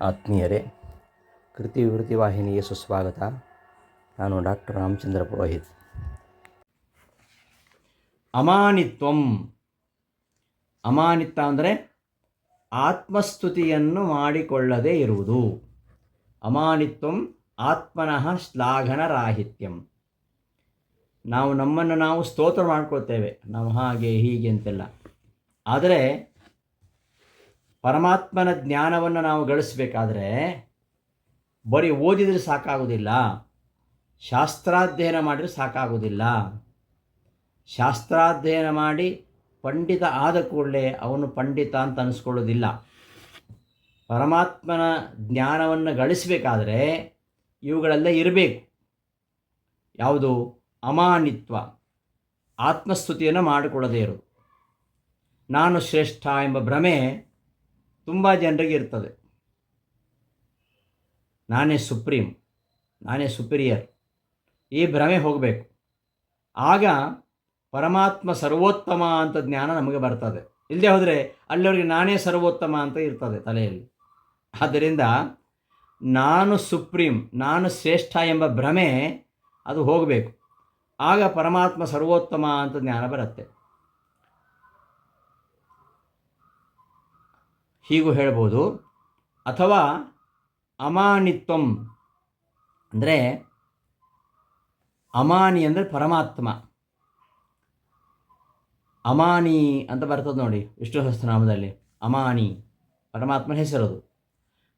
ಆತ್ಮೀಯರೇ, ಕೃತಿ ವಿವೃತಿ ವಾಹಿನಿಗೆ ಸುಸ್ವಾಗತ. ನಾನು ಡಾಕ್ಟರ್ ರಾಮಚಂದ್ರ ಪುರೋಹಿತ್. ಅಮಾನಿತ್ವಂ. ಅಮಾನಿತ್ವ ಅಂದರೆ ಆತ್ಮಸ್ತುತಿಯನ್ನು ಮಾಡಿಕೊಳ್ಳದೇ ಇರುವುದು. ಅಮಾನಿತ್ವಂ ಆತ್ಮನಃ ಶ್ಲಾಘನರಾಹಿತ್ಯಂ ನಾವು ನಮ್ಮನ್ನು ನಾವು ಸ್ತೋತ್ರ ಮಾಡ್ಕೊಳ್ತೇವೆ. ನಾವು ಹಾಗೆ ಹೀಗೆ ಅಂತೆಲ್ಲ. ಆದರೆ ಪರಮಾತ್ಮನ ಜ್ಞಾನವನ್ನು ನಾವು ಗಳಿಸಬೇಕಾದ್ರೆ ಬರೀ ಓದಿದರೆ ಸಾಕಾಗೋದಿಲ್ಲ ಶಾಸ್ತ್ರಾಧ್ಯಯನ ಮಾಡಿದರೆ ಸಾಕಾಗೋದಿಲ್ಲ ಶಾಸ್ತ್ರಾಧ್ಯಯನ ಮಾಡಿ ಪಂಡಿತ ಆದ ಕೂಡಲೇ ಅವನು ಪಂಡಿತ ಅಂತ ಅನಿಸ್ಕೊಳ್ಳೋದಿಲ್ಲ. ಪರಮಾತ್ಮನ ಜ್ಞಾನವನ್ನು ಗಳಿಸಬೇಕಾದ್ರೆ ಇವುಗಳೆಲ್ಲ ಇರಬೇಕು. ಯಾವುದು? ಅಮಾನಿತ್ವ, ಆತ್ಮಸ್ತುತಿಯನ್ನು ಮಾಡಿಕೊಳ್ಳದೇ ಇರು. ನಾನು ಶ್ರೇಷ್ಠ ಎಂಬ ಭ್ರಮೆ ತುಂಬ ಜನರಿಗೆ ಇರ್ತದೆ. ನಾನೇ ಸುಪ್ರೀಂ, ನಾನೇ ಸುಪೀರಿಯರ್, ಈ ಭ್ರಮೆ ಹೋಗಬೇಕು. ಆಗ ಪರಮಾತ್ಮ ಸರ್ವೋತ್ತಮ ಅಂತ ಜ್ಞಾನ ನಮಗೆ ಬರ್ತದೆ. ಇಲ್ಲದೆ ಹೋದರೆ ಅಲ್ಲಿವರೆಗೆ ನಾನೇ ಸರ್ವೋತ್ತಮ ಅಂತ ಇರ್ತದೆ ತಲೆಯಲ್ಲಿ. ಆದ್ದರಿಂದ ನಾನು ಸುಪ್ರೀಂ, ನಾನು ಶ್ರೇಷ್ಠ ಎಂಬ ಭ್ರಮೆ ಅದು ಹೋಗಬೇಕು. ಆಗ ಪರಮಾತ್ಮ ಸರ್ವೋತ್ತಮ ಅಂತ ಜ್ಞಾನ ಬರುತ್ತೆ. ಹೀಗೂ ಹೇಳ್ಬೋದು. ಅಥವಾ ಅಮಾನಿತ್ವಂ ಅಂದರೆ ಅಮಾನಿ ಅಂದರೆ ಪರಮಾತ್ಮ. ಅಮಾನಿ ಅಂತ ಬರ್ತದೆ ನೋಡಿ ವಿಷ್ಣು ಸಹಸ್ರನಾಮದಲ್ಲಿ. ಅಮಾನಿ, ಪರಮಾತ್ಮನ ಹೆಸರದು.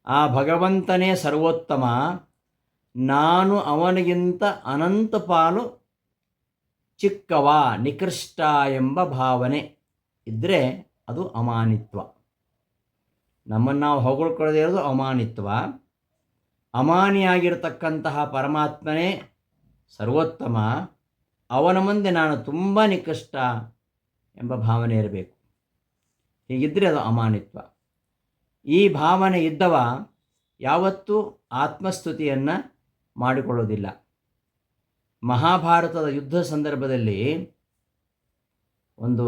ಆ ಭಗವಂತನೇ ಸರ್ವೋತ್ತಮ. ನಾನು ಅವನಿಗಿಂತ ಅನಂತ ಪಾಲು ಚಿಕ್ಕವ, ನಿಕೃಷ್ಟ ಎಂಬ ಭಾವನೆ ಇದ್ದರೆ ಅದು ಅಮಾನಿತ್ವ. ನಮ್ಮನ್ನು ನಾವು ಹೊಗಳ್ಕೊಳ್ಳದೇ ಇರೋದು ಅಮಾನಿತ್ವ. ಅಮಾನಿಯಾಗಿರ್ತಕ್ಕಂತಹ ಪರಮಾತ್ಮನೇ ಸರ್ವೋತ್ತಮ. ಅವನ ಮುಂದೆ ನಾನು ತುಂಬ ನಿಕಷ್ಟ ಎಂಬ ಭಾವನೆ ಇರಬೇಕು. ಹೀಗಿದ್ದರೆ ಅದು ಅಮಾನಿತ್ವ. ಈ ಭಾವನೆ ಇದ್ದವ ಯಾವತ್ತೂ ಆತ್ಮಸ್ತುತಿಯನ್ನು ಮಾಡಿಕೊಳ್ಳೋದಿಲ್ಲ. ಮಹಾಭಾರತದ ಯುದ್ಧ ಸಂದರ್ಭದಲ್ಲಿ ಒಂದು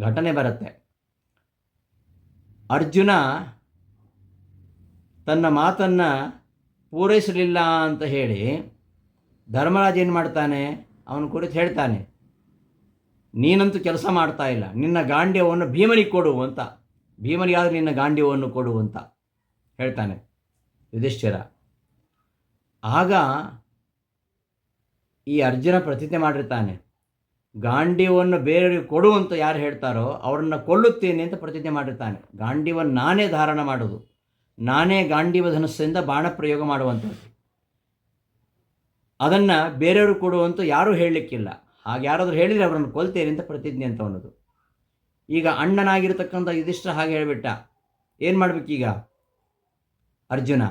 ಘಟನೆ ಬರುತ್ತೆ. ಅರ್ಜುನ ತನ್ನ ಮಾತನ್ನು ಪೂರೈಸಲಿಲ್ಲ ಅಂತ ಹೇಳಿ ಧರ್ಮರಾಜ ಏನು ಮಾಡ್ತಾನೆ? ಅವನು ಕುರಿತು ಹೇಳ್ತಾನೆ, ನೀನಂತೂ ಕೆಲಸ ಮಾಡ್ತಾ ಇಲ್ಲ, ನಿನ್ನ ಗಾಂಡ್ಯವನ್ನು ಭೀಮನಿಗೆ ಕೊಡು ಅಂತ. ಭೀಮನಿಗಾದರೂ ನಿನ್ನ ಗಾಂಡ್ಯವನ್ನು ಕೊಡು ಅಂತ ಹೇಳ್ತಾನೆ ಯುಧಿಷ್ಠಿರ. ಆಗ ಈ ಅರ್ಜುನ ಪ್ರತಿಜ್ಞೆ ಮಾಡಿರ್ತಾನೆ ಗಾಂಡಿವನ್ನು ಬೇರೆಯವರಿಗೆ ಕೊಡು ಅಂತ ಯಾರು ಹೇಳ್ತಾರೋ ಅವರನ್ನು ಕೊಲ್ಲುತ್ತೇನೆ ಅಂತ ಪ್ರತಿಜ್ಞೆ ಮಾಡಿರ್ತಾನೆ. ಗಾಂಡಿವನ್ನು ನಾನೇ ಧಾರಣ ಮಾಡೋದು. ನಾನೇ ಗಾಂಡೀವ ಧನಸ್ಸಿಂದ ಬಾಣ ಪ್ರಯೋಗ ಮಾಡುವಂಥದ್ದು. ಅದನ್ನು ಬೇರೆಯವರು ಕೊಡುವಂತೂ ಯಾರೂ ಹೇಳಲಿಕ್ಕಿಲ್ಲ. ಹಾಗೆ ಯಾರಾದರೂ ಹೇಳಿದರೆ ಅವರನ್ನು ಕೊಲ್ತೇನೆ ಅಂತ ಪ್ರತಿಜ್ಞೆ ಅಂತ ಅನ್ನೋದು. ಈಗ ಅಣ್ಣನಾಗಿರ್ತಕ್ಕಂಥ ಯುಧಿಷ್ಠ ಹಾಗೆ ಹೇಳಿಬಿಟ್ಟ. ಏನು ಮಾಡಬೇಕೀಗ? ಅರ್ಜುನ,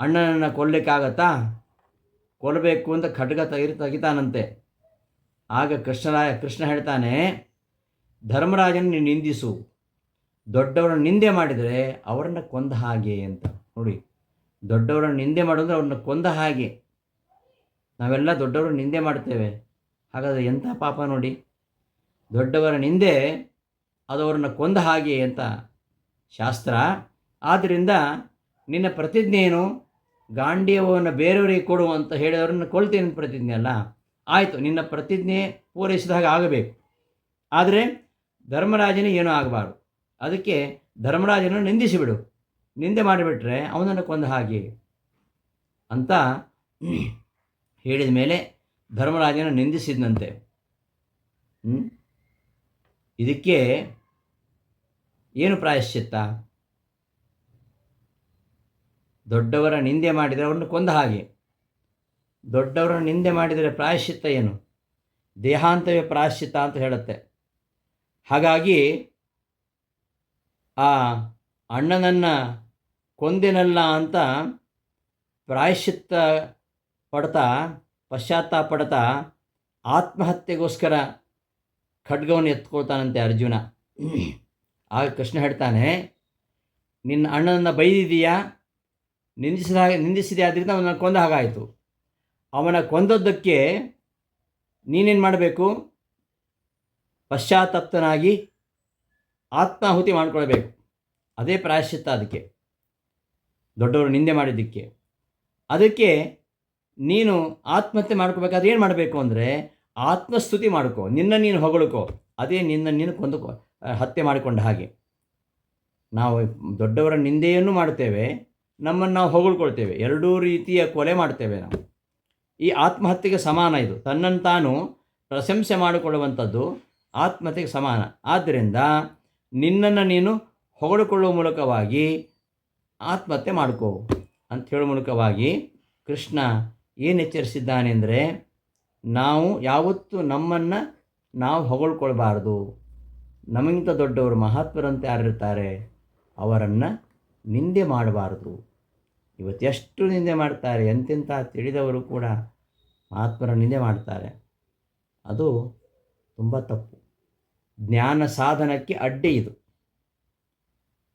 ಅಣ್ಣನನ್ನು ಕೊಲ್ಲಕ್ಕಾಗತ್ತಾ? ಕೊಲ್ಲಬೇಕು ಅಂತ ಖಡ್ಗ ತೆಗಿ ತೆಗಿತಾನಂತೆ. ಆಗ ಕೃಷ್ಣರಾಯ, ಕೃಷ್ಣ ಹೇಳ್ತಾನೆ, ಧರ್ಮರಾಜನ ನೀನು ನಿಂದಿಸು. ದೊಡ್ಡವರನ್ನು ನಿಂದೆ ಮಾಡಿದರೆ ಅವರನ್ನು ಕೊಂದ ಹಾಗೆ ಅಂತ. ನೋಡಿ, ದೊಡ್ಡವರನ್ನು ನಿಂದೆ ಮಾಡಿದ್ರೆ ಅವ್ರನ್ನ ಕೊಂದ ಹಾಗೆ. ನಾವೆಲ್ಲ ದೊಡ್ಡವರು ನಿಂದೆ ಮಾಡ್ತೇವೆ. ಹಾಗಾದರೆ ಎಂಥ ಪಾಪ ನೋಡಿ. ದೊಡ್ಡವರ ನಿಂದೆ ಅದು ಅವ್ರನ್ನ ಕೊಂದ ಹಾಗೆ ಅಂತ ಶಾಸ್ತ್ರ. ಆದ್ದರಿಂದ ನಿನ್ನ ಪ್ರತಿಜ್ಞೆ ಏನು? ಗಾಂಡೀವವನ್ನು ಬೇರೆಯವರಿಗೆ ಕೊಡು ಅಂತ ಹೇಳಿದವರನ್ನು ಕೊಳ್ತೇನೆ ಪ್ರತಿಜ್ಞೆ ಅಲ್ಲ? ಆಯಿತು, ನಿನ್ನ ಪ್ರತಿಜ್ಞೆ ಪೂರೈಸಿದ ಹಾಗೆ ಆಗಬೇಕು. ಆದರೆ ಧರ್ಮರಾಜನೇ ಏನೂ ಆಗಬಾರ್ದು. ಅದಕ್ಕೆ ಧರ್ಮರಾಜನನ್ನು ನಿಂದಿಸಿಬಿಡು. ನಿಂದೆ ಮಾಡಿಬಿಟ್ರೆ ಅವನನ್ನು ಕೊಂದ ಹಾಗೆ ಅಂತ ಹೇಳಿದ ಮೇಲೆ ಧರ್ಮರಾಜನ ನಿಂದಿಸಿದಂತೆ ಇದಕ್ಕೆ ಏನು ಪ್ರಾಯಶ್ಚಿತ್ತ? ದೊಡ್ಡವರ ನಿಂದೆ ಮಾಡಿದರೆ ಅವರನ್ನು ಕೊಂದ ಹಾಗೆ. ದೊಡ್ಡವರ ನಿಂದೆ ಮಾಡಿದರೆ ಪ್ರಾಯಶ್ಚಿತ್ತ ಏನು? ದೇಹಾಂತವೇ ಪ್ರಾಯಶ್ಚಿತ್ತ ಅಂತ ಹೇಳುತ್ತೆ. ಹಾಗಾಗಿ ಆ ಅಣ್ಣನನ್ನು ಕೊಂದೆನಲ್ಲ ಅಂತ ಪ್ರಾಯಶ್ಚಿತ್ತ ಪಡ್ತಾ, ಪಶ್ಚಾತ್ತಾಪ ಪಡ್ತಾ, ಆತ್ಮಹತ್ಯೆಗೋಸ್ಕರ ಖಡ್ಗವನ್ನು ಎತ್ಕೊಳ್ತಾನಂತೆ ಅರ್ಜುನ. ಆಗ ಕೃಷ್ಣ ಹೇಳ್ತಾನೆ, ನಿನ್ನ ಅಣ್ಣನನ್ನು ಬೈದಿದೀಯಾ ನಿಂದಿಸಿದ ಹಾಗೆ, ನಿಂದಿಸಿದೆ ಆದ್ದರಿಂದ ಅವನನ್ನು ಕೊಂದ ಹಾಗಾಯಿತು. ಅವನ ಕೊಂದದ್ದಕ್ಕೆ ನೀನೇನು ಮಾಡಬೇಕು? ದೊಡ್ಡವರು ನಿಂದೆ ಮಾಡಿದ್ದಕ್ಕೆ. ಅದಕ್ಕೆ ನೀನು ಆತ್ಮಹತ್ಯೆ ಮಾಡ್ಕೋಬೇಕಾದ್ರೆ ಏನು ಮಾಡಬೇಕು ಅಂದರೆ ಆತ್ಮಸ್ತುತಿ ಮಾಡ್ಕೋ. ನಿನ್ನ ನೀನು ಹೊಗಳ್ಕೋ. ಅದೇ ನಿನ್ನ ನೀನು ಕೊಂದು ಹತ್ಯೆ ಮಾಡಿಕೊಂಡ ಹಾಗೆ. ನಾವು ದೊಡ್ಡವರ ನಿಂದೆಯನ್ನು ಮಾಡ್ತೇವೆ ನಮ್ಮನ್ನು ನಾವು ಹೊಗಳ್ಕೊಳ್ತೇವೆ. ಎರಡೂ ರೀತಿಯ ಕೊಲೆ ಮಾಡ್ತೇವೆ ನಾವು. ಈ ಆತ್ಮಹತ್ಯೆಗೆ ಸಮಾನ ಇದು. ತನ್ನನ್ನು ತಾನು ಪ್ರಶಂಸೆ ಮಾಡಿಕೊಳ್ಳುವಂಥದ್ದು ಆತ್ಮಹತ್ಯೆಗೆ ಸಮಾನ. ಆದ್ದರಿಂದ ನಿನ್ನನ್ನು ನೀನು ಹೊಗಳಿಕೊಳ್ಳುವ ಮೂಲಕವಾಗಿ ಆತ್ಮಹತ್ಯೆ ಮಾಡ್ಕೋ ಅಂತ ಹೇಳುವ ಮೂಲಕವಾಗಿ ಕೃಷ್ಣ ಏನು ಎಚ್ಚರಿಸಿದ್ದಾನೆ ಅಂದರೆ ನಾವು ಯಾವತ್ತೂ ನಮ್ಮನ್ನು ನಾವು ಹೊಗಳ್ಕೊಳ್ಬಾರ್ದು. ನಮಗಿಂತ ದೊಡ್ಡವರು ಮಹಾತ್ಮರಂತೆ ಯಾರಿರ್ತಾರೆ, ಅವರನ್ನು ನಿಂದೆ ಮಾಡಬಾರ್ದು. ಇವತ್ತು ಎಷ್ಟು ನಿಂದೆ ಮಾಡ್ತಾರೆ ಎಂತೆಂಥ ತಿಳಿದವರು ಕೂಡ ಮಹಾತ್ಮರ ನಿಂದೆ ಮಾಡ್ತಾರೆ. ಅದು ತುಂಬ ತಪ್ಪು. ಜ್ಞಾನ ಸಾಧನಕ್ಕೆ ಅಡ್ಡಿ ಇದು.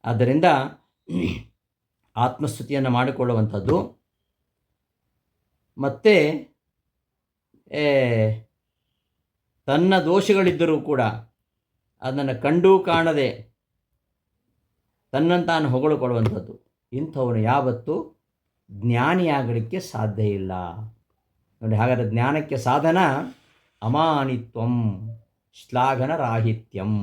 ಆದ್ದರಿಂದ ಆತ್ಮಸ್ತುತಿಯನ್ನು ಮಾಡಿಕೊಳ್ಳುವಂಥದ್ದು. ಮತ್ತು ತನ್ನ ದೋಷಗಳಿದ್ದರೂ ಕೂಡ ಅದನ್ನು ಕಂಡೂ ಕಾಣದೆ ತನ್ನನ್ನು ತಾನು ಹೊಗಳಿಕೊಳ್ಳುವಂಥದ್ದು. ಇಂಥವನು ಯಾವತ್ತೂ ಜ್ಞಾನಿಯಾಗಲಿಕ್ಕೆ ಸಾಧ್ಯ ಇಲ್ಲ. ನೋಡಿ, ಹಾಗಾದರೆ ಜ್ಞಾನಕ್ಕೆ ಸಾಧನ ಅಮಾನಿತ್ವಂ. ஸ்லாகன ராகித்யம்